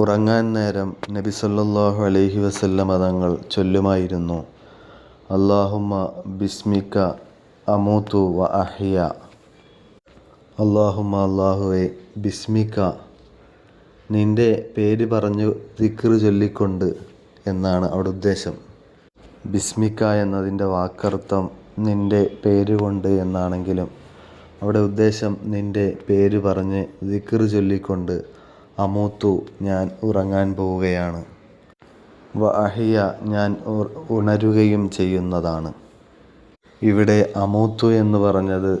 ഉറങ്ങാൻ നേരം നബി സല്ലല്ലാഹു അലൈഹി വസല്ലമ തങ്ങൾ ചൊല്ലുമായിരുന്നു അള്ളാഹുമ്മ ബിസ്മിക്ക അമൂത്തു വ അഹിയ. അള്ളാഹുമ്മ അള്ളാഹുവെ ബിസ്മിക്ക നിന്റെ പേര് പറഞ്ഞു ദിക്ർ ചൊല്ലിക്കൊണ്ട് എന്നാണ് അവിടെ ഉദ്ദേശം. ബിസ്മിക്ക എന്നതിന്റെ വാക്കർത്ഥം നിന്റെ പേര് കൊണ്ട് എന്നാണെങ്കിലും അവിടെ ഉദ്ദേശം നിന്റെ പേര് പറഞ്ഞ് ദിക്ർ ചൊല്ലിക്കൊണ്ട് അമൂത്തു ഞാൻ ഉറങ്ങാൻ പോവുകയാണ്. വ അഹിയ ഞാൻ ഉണരുകയും ചെയ്യുന്നതാണ്. ഇവിടെ അമൂത്തു എന്ന് പറഞ്ഞത്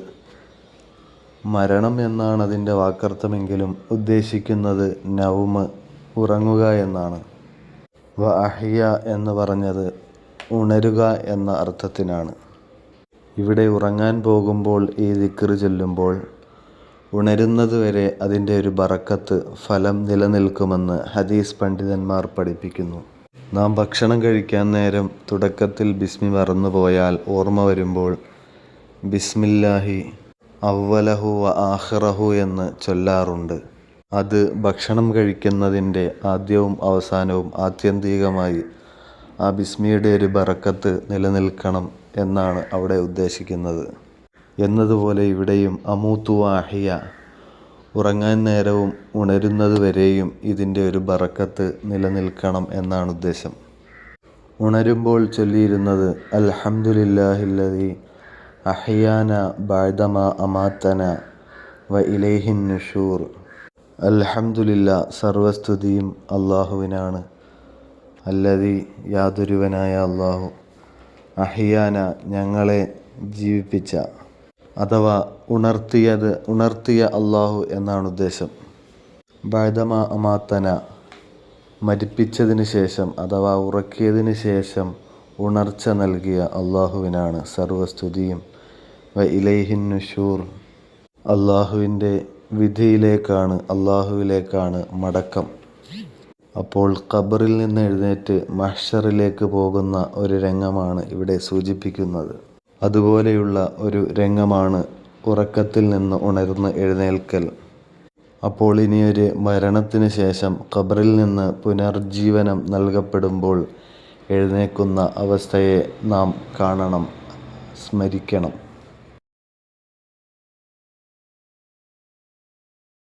മരണം എന്നാണ് അതിന്റെ വാക്കർത്ഥമെങ്കിലും ഉദ്ദേശിക്കുന്നത് നൗമ് ഉറങ്ങുക എന്നാണ്. വ അഹിയ എന്ന് പറഞ്ഞത് ഉണരുക എന്ന അർത്ഥത്തിനാണ്. ഇവിടെ ഉറങ്ങാൻ പോകുമ്പോൾ ഈ ദിക്കറ് ചൊല്ലുമ്പോൾ ഉണരുന്നതുവരെ അതിന്റെ ഒരു ബറക്കത്ത് ഫലം നിലനിൽക്കുമെന്ന് ഹദീസ് പണ്ഡിതന്മാർ പഠിപ്പിക്കുന്നു. നാം ഭക്ഷണം കഴിക്കാൻ നേരം തുടക്കത്തിൽ ബിസ്മി മറന്നുപോയാൽ ഓർമ്മ വരുമ്പോൾ ബിസ്മില്ലാഹി അവ്വലഹു വ ആഖിറഹു എന്ന് ചൊല്ലാറുണ്ട്. അത് ഭക്ഷണം കഴിക്കുന്നതിന്റെ ആദ്യവും അവസാനവും ആത്യന്തികമായി ആ ബിസ്മിയുടെ ഒരു ബറക്കത്ത് നിലനിൽക്കണം എന്നാണ് അവിടെ ഉദ്ദേശിക്കുന്നത്. എന്നതുപോലെ ഇവിടെയും അമൂത്തു ഉറങ്ങാൻ നേരവും ഉണരുന്നത് വരെയും ഇതിന്റെ ഒരു ബറക്കത്ത് നിലനിൽക്കണം എന്നാണ് ഉദ്ദേശം. ഉണരുമ്പോൾ ചൊല്ലിയിരുന്നത് അൽഹംദുലില്ലാഹില്ലതി അഹിയാന ബാഴ്ദമ അമാത്തന വ ഇലേഹിൻ നുഷൂർ. അൽഹംദുലില്ല സർവസ്തുതിയും അള്ളാഹുവിനാണ്. അല്ലതി യാതൊരുവനായ അള്ളാഹു. അഹിയാന ഞങ്ങളെ ജീവിപ്പിച്ച അഥവാ ഉണർത്തിയത് ഉണർത്തിയ അള്ളാഹു എന്നാണ് ഉദ്ദേശം. ബൈദമ അമാത്തന മരിപ്പിച്ചതിന് ശേഷം അഥവാ ഉറക്കിയതിന് ശേഷം ഉണർച്ച നൽകിയ അള്ളാഹുവിനാണ് സർവസ്തുതിയും. വ ഇലൈഹിൻ നുഷൂർ അള്ളാഹുവിന്റെ വിധിയിലേക്കാണ് അള്ളാഹുവിലേക്കാണ് മടക്കം. അപ്പോൾ ഖബറിൽ നിന്ന് എഴുന്നേറ്റ് മഹ്ഷറിലേക്ക് പോകുന്ന ഒരു രംഗമാണ് ഇവിടെ സൂചിപ്പിക്കുന്നത്. അതുപോലെയുള്ള ഒരു രംഗമാണ് ഉറക്കത്തിൽ നിന്ന് ഉണർന്ന് എഴുന്നേൽക്കൽ. അപ്പോൾ ഇനിയൊരു മരണത്തിന് ശേഷം ഖബറിൽ നിന്ന് പുനർജീവനം നൽകപ്പെടുമ്പോൾ എഴുന്നേക്കുന്ന അവസ്ഥയെ നാം കാണണം സ്മരിക്കണം.